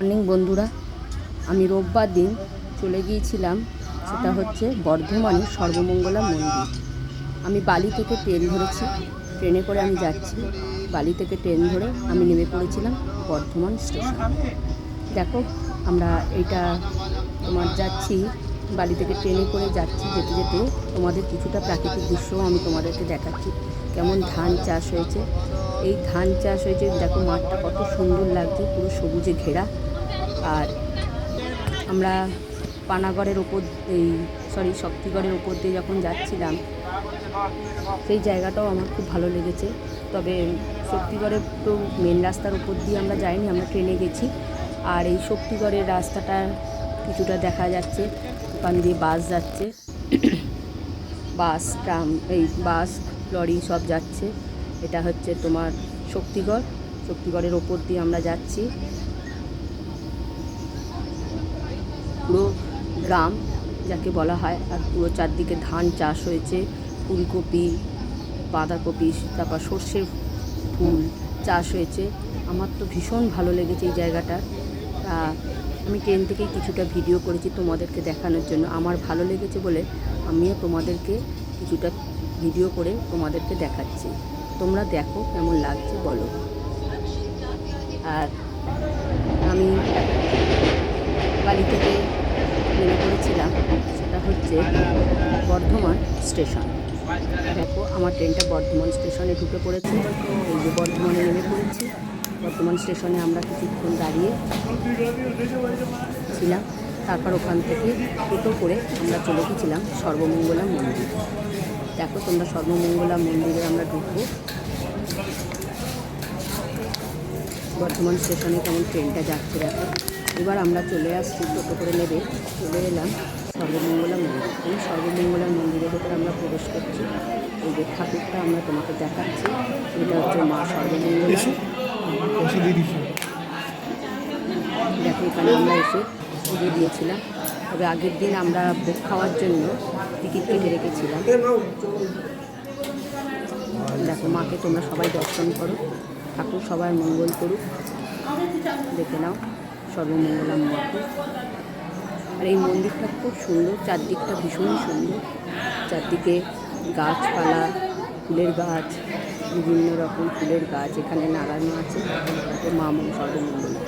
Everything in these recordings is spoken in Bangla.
মর্নিং বন্ধুরা। আমি রোববার দিন চলে গিয়েছিলাম, সেটা হচ্ছে বর্ধমানের সর্বমঙ্গলা মন্দির। আমি বালি থেকে ট্রেন ধরেছি, ট্রেনে করে আমি যাচ্ছি। বালি থেকে ট্রেন ধরে আমি নেমে পড়েছিলাম বর্ধমান স্টেশন। দেখো, আমরা এইটা তোমার যাচ্ছি, বালি থেকে ট্রেনে করে যাচ্ছি, যেতে যেতে তোমাদের কিছুটা প্রাকৃতিক দৃশ্যও আমি তোমাদেরকে দেখাচ্ছি। কেমন ধান চাষ হয়েছে। এই ধান চাষ হয়েছে, দেখো মাঠটা কত সুন্দর লাগছে, পুরো সবুজে ঘেরা। আর আমরা পানাগড়ের ওপর এই সরি শক্তিগড়ের ওপর দিয়ে যখন যাচ্ছিলাম, সেই জায়গাটাও আমার খুব ভালো লেগেছে। তবে শক্তিগড়ের তো মেন রাস্তার উপর দিয়ে আমরা যাইনি, আমরা ট্রেনে গেছি। আর এই শক্তিগড়ের রাস্তাটা কিছুটা দেখা যাচ্ছে, ওখান দিয়ে বাস যাচ্ছে। বাস, ট্রাম, এই বাস, লরি সব যাচ্ছে। এটা হচ্ছে তোমার শক্তিগড়। শক্তিগড়ের ওপর দিয়ে আমরা যাচ্ছি। পুরো গ্রাম, যাকে বলা হয়, আর পুরো চারদিকে ধান চাষ হয়েছে, ফুলকপি, বাঁধাকপি, তারপর সর্ষের ফুল চাষ হয়েছে। আমার তো ভীষণ ভালো লেগেছে এই জায়গাটা। আমি ট্রেন থেকেই কিছুটা ভিডিও করেছি তোমাদেরকে দেখানোর জন্য। আমার ভালো লেগেছে বলে আমিও তোমাদেরকে কিছুটা ভিডিও করে তোমাদেরকে দেখাচ্ছি। তোমরা দেখো কেমন লাগছে, বলো। আর আমি বাড়ি থেকে নেমে পড়েছিলাম সেটা হচ্ছে বর্ধমান স্টেশন। দেখো, আমার ট্রেনটা বর্ধমান স্টেশনে ঢুকে পড়েছে। এই যে বর্ধমানে নেমে পড়েছি। বর্ধমান স্টেশনে আমরা কিছুক্ষণ দাঁড়িয়ে ছিলাম। তারপর ওখান থেকে টোটো করে আমরা চলে গেছিলাম সর্বমঙ্গলা মন্দির। দেখো, তোমরা সর্বমঙ্গলা মন্দিরে আমরা ঢুকবো। বর্ধমান স্টেশনে কেমন ট্রেনটা যাচ্ছে, দেখো। এবার আমরা চলে আসছি টোটো করে নেবে। চলে এলাম সর্বমঙ্গলা মন্দির। এই সর্বমঙ্গলা মন্দিরের ভেতরে আমরা প্রবেশ করছি। এই যে ঠাকুরটা আমরা তোমাকে দেখাচ্ছি এটা হচ্ছে মা সর্বমঙ্গলা। দেখো। এখানে আমরা এসে পুজো দিয়েছিলাম। তবে আগের দিন আমরা ভোগ খাওয়ার জন্য টিকিট কেটে রেখেছিলাম। দেখো মাকে তোমরা সবাই দর্শন করো। ঠাকুর সবার মঙ্গল করুক। দেখে নাও। সর্বমঙ্গলাম মাকে আর এই মন্দিরটা খুব সুন্দর, চারদিকটা ভীষণ সুন্দর। চারদিকে গাছপালা, ফুলের গাছ, বিভিন্ন রকম ফুলের গাছ এখানে নাগানো আছে। মা সর্বমঙ্গলা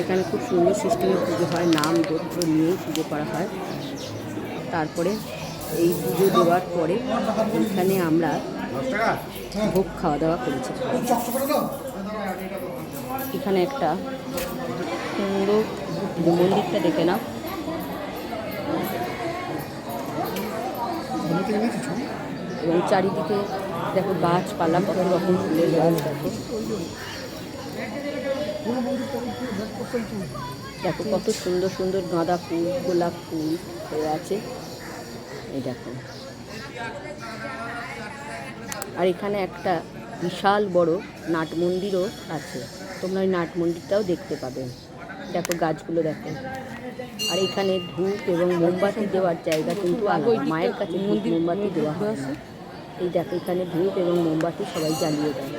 এখানে খুব সুন্দর সিস্টেমে পুজো হয়, নাম গোত্র নিয়ে পুজো করা হয়। তারপরে এই পুজো দেওয়ার পরে এখানে আমরা ভোগ খাওয়া দাওয়া করেছি। এখানে একটা সুন্দর মন্দিরটা দেখে নাও। এবং চারিদিকে দেখো গাছপালা, কত রকম ফুলের দেখো কত সুন্দর সুন্দর গাঁদা ফুল, গোলাপ ফুল হয়ে আছে। এই দেখো। আর এখানে একটা বিশাল বড় নাট মন্দিরও আছে। তোমরা ওই নাট মন্দিরটাও দেখতে পাবে। দেখো গাছগুলো দেখো। আর এখানে ধূপ এবং মোমবাতি দেওয়ার জায়গা কিন্তু আলাদা। মায়ের কাছে ধূপ মোমবাতি দেওয়া হয়। এই দেখো এখানে ধূপ এবং মোমবাতি সবাই জ্বালিয়ে দেয়।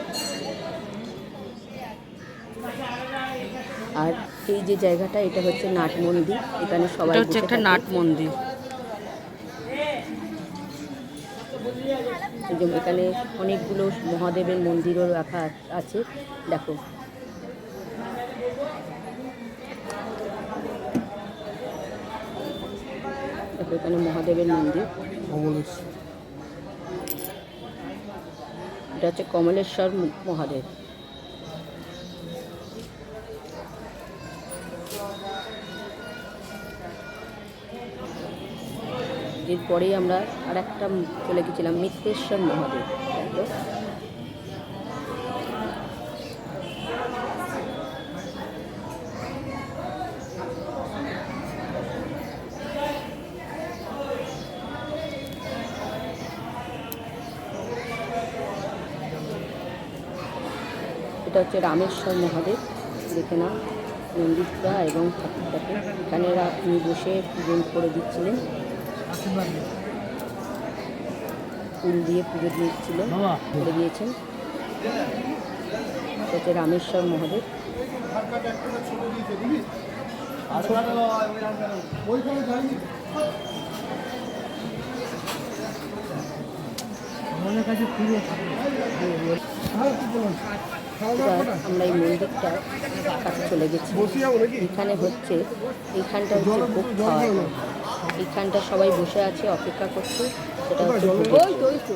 আর এই যে জায়গাটা এটা হচ্ছে নাট মন্দির এখানে সবাই হচ্ছে একটা নাট মন্দির এখানে অনেকগুলো মহাদেবের মন্দিরও রাখা আছে। দেখো এখানে মহাদেবের মন্দির। এটা হচ্ছে কমলেশ্বর মহাদেব। এরপরেই আমরা আর একটা চলে গেছিলাম মিত্রেশ্বর মহাদেব। এটা হচ্ছে রামেশ্বর মহাদেব দেখে নাও মন্দিরটা এবং ঠাকুরটাকে। এখানে রা- বসে পুজো করে দিচ্ছিলেন। ফুল দিয়ে পুজো দিচ্ছিলেন করে দিয়েছেন। এটা হচ্ছে রামেশ্বর মহাদেব। আমাদের কাছে ফিরে এবার আমরা এই মন্দিরটা কাছে চলে গেছি। এখানে হচ্ছে এইখানটা হচ্ছে ভোগ খাওয়া এইখানটা সবাই বসে আছে অপেক্ষা করছে। সেটা হচ্ছে।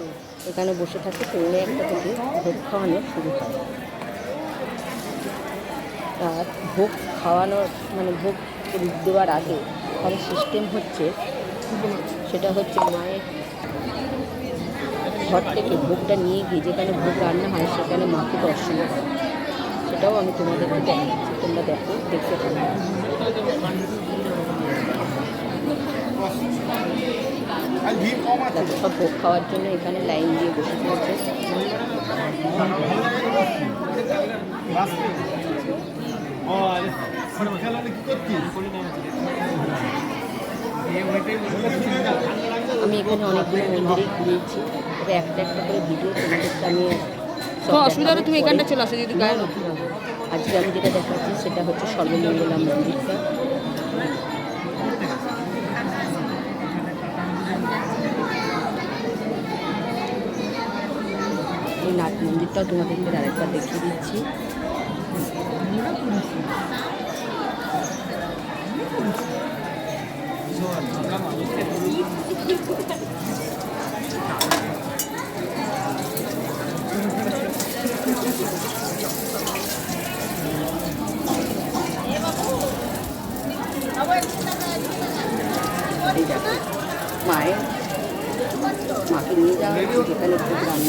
এখানে বসে থাকে পৌনে একটা থেকে ভোগ খাওয়ানো শুরু হয়। আর ভোগ খাওয়ানোর মানে ভোগ দেওয়ার আগে এখানে সিস্টেম হচ্ছে সেটা হচ্ছে মায়ের ঘর থেকে ভোগটা নিয়ে গিয়ে যেখানে ভোগ রান্না হয় সেখানে মাকে দর্শন সেটাও আমি তোমাদেরকে দেখাচ্ছি তোমরা দেখো দেখতে পাবে সব ভোগ খাওয়ার জন্য এখানে লাইন দিয়ে বসে পড়েছে। আমি এখানে অনেকগুলো মন্দিরে ঘুরেছি। তবে একটা একটা করে ভিডিও তোমাদেরকে আমি তো অসুবিধা হলে তুমি। এখানটা চলে আসো যদি গায়ে আজকে আমি যেটা দেখাচ্ছি সেটা হচ্ছে সর্বমঙ্গলা মন্দিরটা এই নাট মন্দিরটাও তোমাদেরকে আরেকবার দেখিয়ে দিচ্ছি ายหมากินนี้จะถืเป็นลูกนะชิดกัน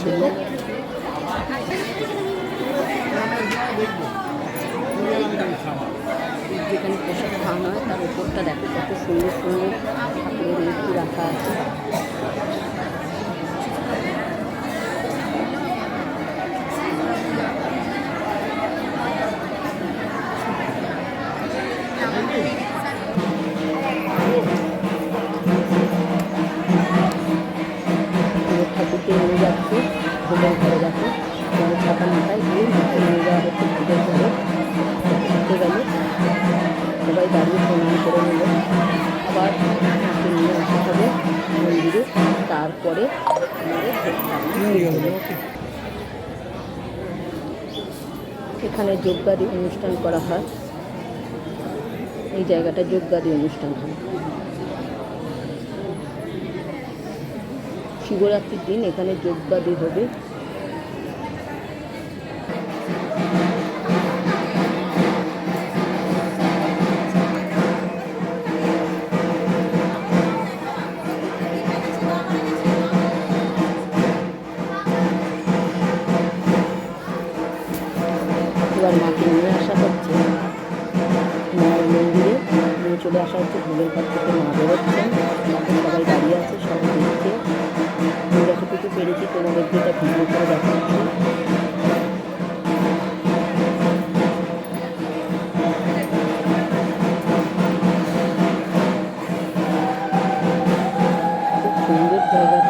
ชุนี้ Thank you. এখানে যোগবাদী অনুষ্ঠান করা হয়। এই জায়গাটা যোগবাদী অনুষ্ঠান হয়। শিবরাত্রির দিন এখানে যোগবাদী হবে। চলে আসা হচ্ছে ভোলের ঘর থেকে মা বেরোচ্ছেন এখন সবাই দাঁড়িয়ে আছে সব দেখছে। যতটুকু পেরেছি তোমাদের যেটা ভিডিও করে দেখাচ্ছি। খুব সুন্দর জায়গাটা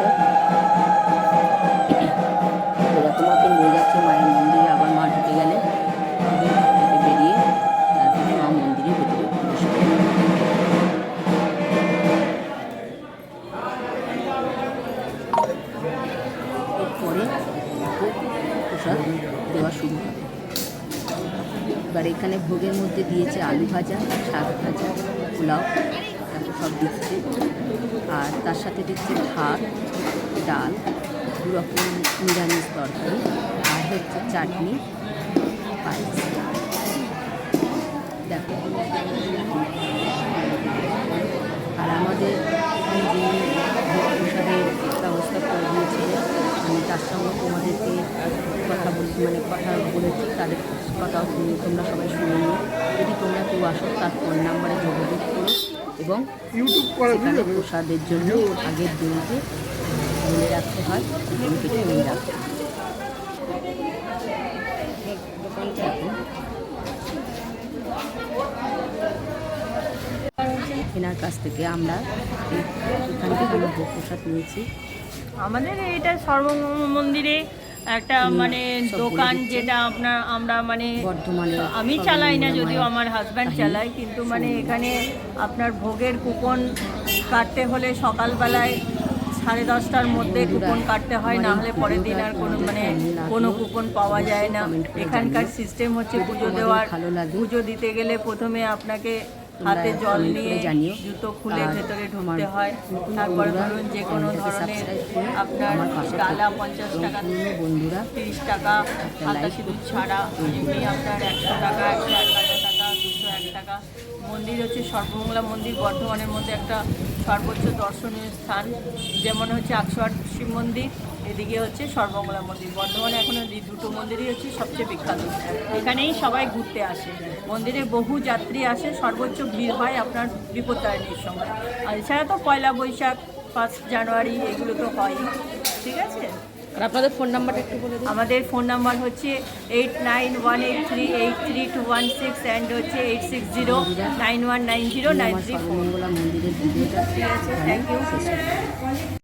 এবার এখানে ভোগের মধ্যে দিয়েছে আলু ভাজা, শাক ভাজা, পোলাও সব দিচ্ছে। আর তার সাথে দিচ্ছে ভাত, ডাল দু রকম নিরামিষ তরকারি, আর হচ্ছে চাটনি, পায়েস। দেখো। আর আমাদের এখানে যিনি ভোগ প্রসাদের ব্যবস্থা করে দিয়েছিলেন তার সঙ্গে তোমাদেরকে কথা বল মানে কথা বলেছি তাদের কথাও তুমি তোমরা সবাই শুনে নিও। যদি তোমরা কেউ আসো তার ফোন নাম্বারে যোগাযোগ করো এবং সেখানে প্রসাদের জন্য আগের দিনকে ঢেলে রাখতে হয় কেটে এনে রাখতে কেনার কাছ থেকে আমরা এখান থেকে আমরা ভোগ প্রসাদ নিয়েছি। আমাদের এটা সর্ব মন্দিরে একটা মানে দোকান যেটা আপনার আমরা মানে আমি চালাই না যদিও আমার হাজব্যান্ড। চালায় কিন্তু মানে এখানে আপনার ভোগের কুপন কাটতে হলে সকালবেলায় সাড়ে দশটার মধ্যে কুপন কাটতে হয় না হলে পরের দিন আর কোনো মানে কোনো কুপন পাওয়া যায় না। এখানকার সিস্টেম হচ্ছে পুজো দেওয়ার পুজো দিতে গেলে প্রথমে আপনাকে হাতে জল নিয়ে জানিও। জুতো খুলে ভেতরে ঢুকতে হয়। তারপরে ধরুন যে কোনো ধরনের আপনার ডালা পঞ্চাশ টাকা বন্ধুরা তিরিশ টাকা হালকা সিঁদুর ছাড়া এমনি আপনার একশো টাকা একশো একান্ন টাকা দুশো এক টাকা। মন্দির হচ্ছে সর্বমঙ্গলা মন্দির বর্ধমানের মধ্যে একটা সর্বোচ্চ দর্শনীয় স্থান। যেমন হচ্ছে একশো আট শিব মন্দির এদিকে হচ্ছে সর্বমঙ্গলা মন্দির। বর্ধমানে এখন এই দুটো মন্দিরই হচ্ছে সবচেয়ে বিখ্যাত। এখানেই সবাই ঘুরতে আসে। মন্দিরে বহু যাত্রী আসে সর্বোচ্চ ভিড় হয় আপনার বিপত্তারিণীর সময়। আর এছাড়া তো পয়লা বৈশাখ ফার্স্ট জানুয়ারি এগুলো তো হয়ই ঠিক আছে? আর আপনাদের ফোন নাম্বারটা একটু বলে আমাদের ফোন নাম্বার হচ্ছে eight nine one eight three eight three two one six and হচ্ছে eight six zero nine one nine zero nine three four. ঠিক আছে থ্যাংক ইউ।